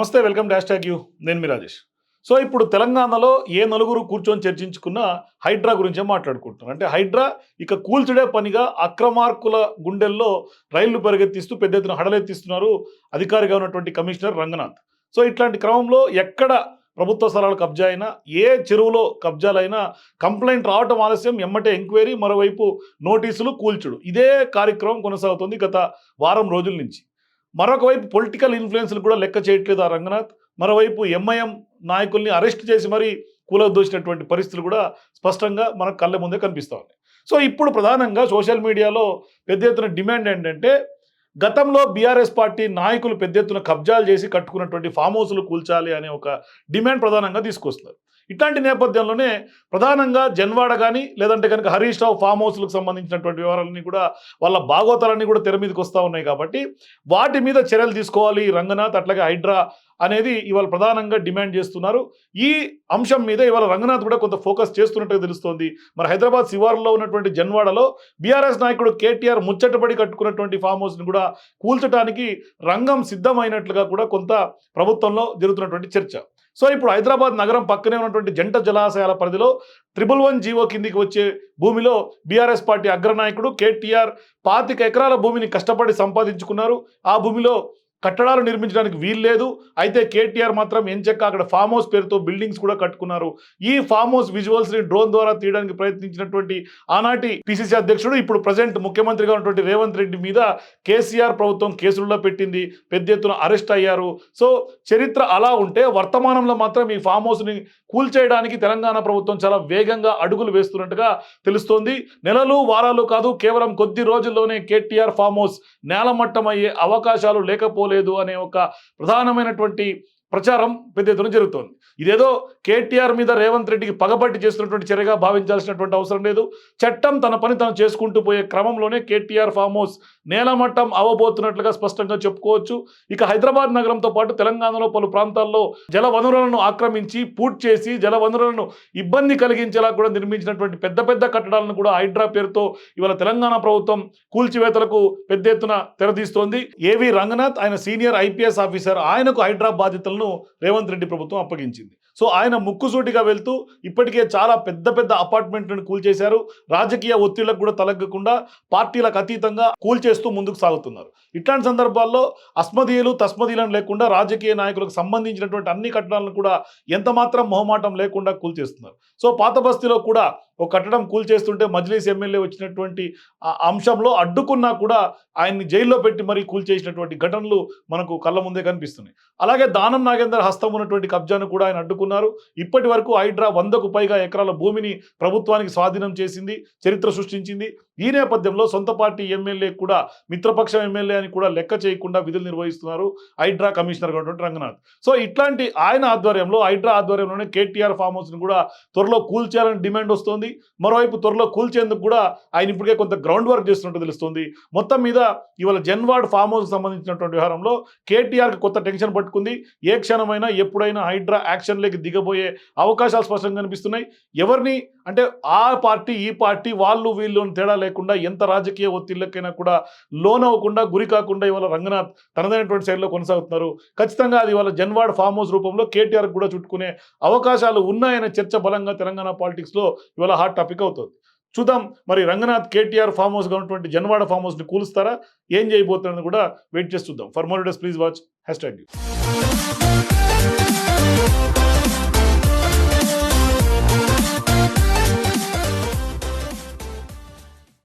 నమస్తే welcome dash tag you. నేను మీ Rajesh. So ఇప్పుడు తెలంగాణలో ఏ నలుగురు కూర్చొని చర్చించుకున్న హైడ్రా గురించే మాట్లాడుకుంటున్నారు అంటే హైడ్రా ఇక కూల్చుడే పనిగా అక్రమార్కుల గుండెల్లో రైళ్ళు పరిగెత్తిస్తూ పెద్ద ఎత్తున హడలెత్తిస్తున్నారు అధికారిగా ఉన్నటువంటి కమిషనర్ రంగనాథ్. సో ఇట్లాంటి క్రమంలో ఎక్కడ ప్రభుత్వ స్థలాలు కబ్జా అయినా ఏ చెరువులో కబ్జాలైనా కంప్లైంట్ రావటం ఆలస్యం ఎమ్మటే ఎంక్వైరీ మరోవైపు నోటీసులు కూల్చుడు. ఇదే కార్యక్రమం కొనసాగుతుంది గత వారం రోజుల నుంచి. మరొక వైపు పొలిటికల్ ఇన్ఫ్లుయెన్స్లు కూడా లెక్క చేయట్లేదు ఆ రంగనాథ్. మరోవైపు ఎంఐఎం నాయకుల్ని అరెస్ట్ చేసి మరీ కూలదోసినటువంటి పరిస్థితులు కూడా స్పష్టంగా మనకు కళ్ళ ముందే కనిపిస్తూ ఉన్నాయి. సో ఇప్పుడు ప్రధానంగా సోషల్ మీడియాలో పెద్ద ఎత్తున డిమాండ్ ఏంటంటే గతంలో బీఆర్ఎస్ పార్టీ నాయకులు పెద్ద ఎత్తున కబ్జాలు చేసి కట్టుకున్నటువంటి ఫామ్ హౌస్లు కూల్చాలి అనే ఒక డిమాండ్ ప్రధానంగా తీసుకొస్తున్నారు. ఇట్లాంటి నేపథ్యంలోనే ప్రధానంగా జన్వాడ కానీ లేదంటే కనుక హరీష్ రావు ఫామ్ హౌస్లకు సంబంధించినటువంటి వివరాలన్నీ కూడా వాళ్ళ భాగోతాలన్నీ కూడా తెర మీదకి వస్తూ ఉన్నాయి కాబట్టి వాటి మీద చర్యలు తీసుకోవాలి రంగనాథ్ అట్లాగే హైడ్రా అనేది ఇవాళ ప్రధానంగా డిమాండ్ చేస్తున్నారు. ఈ అంశం మీద ఇవాళ రంగనాథ్ కూడా కొంత ఫోకస్ చేస్తున్నట్టుగా తెలుస్తోంది. మరి హైదరాబాద్ శివారులో ఉన్నటువంటి జన్వాడలో బీఆర్ఎస్ నాయకుడు కేటీఆర్ ముచ్చటపడి కట్టుకున్నటువంటి ఫామ్ హౌస్ని కూడా కూల్చడానికి రంగం సిద్ధమైనట్లుగా కూడా కొంత ప్రభుత్వంలో జరుగుతున్నటువంటి చర్చ. సో ఇప్పుడు హైదరాబాద్ నగరం పక్కనే ఉన్నటువంటి జంట జలాశయాల పరిధిలో త్రిబుల్ వన్ జీవో కిందికి వచ్చే భూమిలో బీఆర్ఎస్ పార్టీ అగ్రనాయకుడు కేటీఆర్ పాతిక ఎకరాల భూమిని కష్టపడి సంపాదించుకున్నారు. ఆ భూమిలో కట్టడాలు నిర్మించడానికి వీలు లేదు. అయితే కేటీఆర్ మాత్రం ఎంచక్క అక్కడ ఫామ్ హౌస్ పేరుతో బిల్డింగ్స్ కూడా కట్టుకున్నారు. ఈ ఫామ్ హౌస్ విజువల్స్ని డ్రోన్ ద్వారా తీయడానికి ప్రయత్నించినటువంటి ఆనాటి పిసిసి అధ్యక్షుడు ఇప్పుడు ప్రజెంట్ ముఖ్యమంత్రిగా ఉన్నటువంటి రేవంత్ రెడ్డి మీద కేసీఆర్ ప్రభుత్వం కేసుల్లో పెట్టింది. పెద్ద ఎత్తున అరెస్ట్ అయ్యారు. సో చరిత్ర అలా ఉంటే వర్తమానంలో మాత్రం ఈ ఫామ్ హౌస్ని కూల్చేయడానికి తెలంగాణ ప్రభుత్వం చాలా వేగంగా అడుగులు వేస్తున్నట్టుగా తెలుస్తోంది. నెలలు వారాలు కాదు కేవలం కొద్ది రోజుల్లోనే కేటీఆర్ ఫామ్ హౌస్ నేలమట్టం అయ్యే అవకాశాలు లేకపోలేదు లేదు అనే ఒక ప్రధానమైనటువంటి ప్రచారం పెద్ద ఎత్తున జరుగుతోంది. ఇదేదో కేటీఆర్ మీద రేవంత్ రెడ్డికి పగబట్టి చేస్తున్నటువంటి చర్యగా భావించాల్సినటువంటి అవసరం లేదు. చట్టం తన పని తను చేసుకుంటూ పోయే క్రమంలోనే కేటీఆర్ ఫామ్ హౌస్ నేలమట్టం అవ్వబోతున్నట్లుగా స్పష్టంగా చెప్పుకోవచ్చు. ఇక హైదరాబాద్ నగరంతో పాటు తెలంగాణలో పలు ప్రాంతాల్లో జల వనరులను ఆక్రమించి పూర్తి చేసి జల వనరులను ఇబ్బంది కలిగించేలా కూడా నిర్మించినటువంటి పెద్ద పెద్ద కట్టడాలను కూడా హైడ్రా పేరుతో ఇవాళ తెలంగాణ ప్రభుత్వం కూల్చివేతలకు పెద్ద ఎత్తున తెరదీస్తోంది. ఏవి రంగనాథ్ ఆయన సీనియర్ ఐపీఎస్ ఆఫీసర్ ఆయనకు హైడ్రా బాధ్యతలను రేవంత్ రెడ్డి ప్రభుత్వం అప్పగించింది. సో ఆయన ముక్కుసూటిగా వెళ్తూ ఇప్పటికే చాలా పెద్ద పెద్ద అపార్ట్మెంట్లను కూల్చేశారు. రాజకీయ ఒత్తిళ్ళకు కూడా తలగ్గకుండా పార్టీలకు అతీతంగా కూల్చేస్తూ ముందుకు సాగుతున్నారు. ఇట్లాంటి సందర్భాల్లో అస్మదీయులు తస్మదీయులను లేకుండా రాజకీయ నాయకులకు సంబంధించినటువంటి అన్ని కట్టడాలను కూడా ఎంత మాత్రం మొహమాటం లేకుండా కూల్చేస్తున్నారు. సో పాత బస్తీలో కూడా ఒక కట్టడం కూల్చేస్తుంటే మజ్లీస్ ఎమ్మెల్యే వచ్చినటువంటి ఆ అంశంలో అడ్డుకున్నా కూడా ఆయన్ని జైల్లో పెట్టి మరీ కూల్చేసినటువంటి ఘటనలు మనకు కళ్ళ ముందే కనిపిస్తున్నాయి. అలాగే దానం నాగేందర్ హస్తం ఉన్నటువంటి కబ్జాను కూడా ఆయన అడ్డుకున్నారు. ఇప్పటి వరకు హైడ్రా వందకు పైగా ఎకరాల భూమిని ప్రభుత్వానికి స్వాధీనం చేసింది చరిత్ర సృష్టించింది. ఈ నేపథ్యంలో సొంత పార్టీ ఎమ్మెల్యే కూడా మిత్రపక్షం ఎమ్మెల్యే అని కూడా లెక్క చేయకుండా విధులు నిర్వహిస్తున్నారు హైడ్రా కమిషనర్ ఉన్నటువంటి రంగనాథ్. సో ఇట్లాంటి ఆయన ఆధ్వర్యంలో హైడ్రా ఆధ్వర్యంలోనే కేటీఆర్ ఫామ్ హౌస్ని కూడా త్వరలో కూల్చేయాలని డిమాండ్ వస్తోంది. మరోవైపు త్వరలో కూల్చేందుకు కూడా ఆయన ఇప్పటికే కొంత గ్రౌండ్ వర్క్ చేస్తున్నట్టు తెలుస్తుంది. మొత్తం మీద ఇవాళ జన్వాడ్ ఫామ్ హౌస్ సంబంధించినటువంటి వ్యవహారంలో కేటీఆర్కి కొత్త టెన్షన్ పట్టుకుంది. ఏ క్షణమైనా ఎప్పుడైనా హైడ్రా యాక్షన్లోకి దిగబోయే అవకాశాలు స్పష్టంగా కనిపిస్తున్నాయి. ఎవరిని అంటే ఆ పార్టీ ఈ పార్టీ వాళ్ళు వీళ్ళు తేడా లేకుండా ఎంత రాజకీయ ఒత్తిళ్ళకైనా కూడా లోన్ అవ్వకుండా గురి కాకుండా ఇవాళ రంగనాథ్ తనదైనటువంటి శైలిలో కొనసాగుతున్నారు. ఖచ్చితంగా అది ఇవాళ జన్వాడ్ ఫామ్ హౌస్ రూపంలో కేటీఆర్ కూడా చుట్టుకునే అవకాశాలు ఉన్నాయనే చర్చ బలంగా తెలంగాణ పాలిటిక్స్లో ఇవాళ హాట్ టాపిక్ అవుతుంది. చూద్దాం మరి రంగనాథ్ కేటీఆర్ ఫామ్ హౌస్గా ఉన్నటువంటి జన్వాడ ఫామ్ హౌస్ని కూలుస్తారా? ఏం చేయబోతున్నారని కూడా వెయిట్ చేసి చూద్దాం. For more days please watch hashtag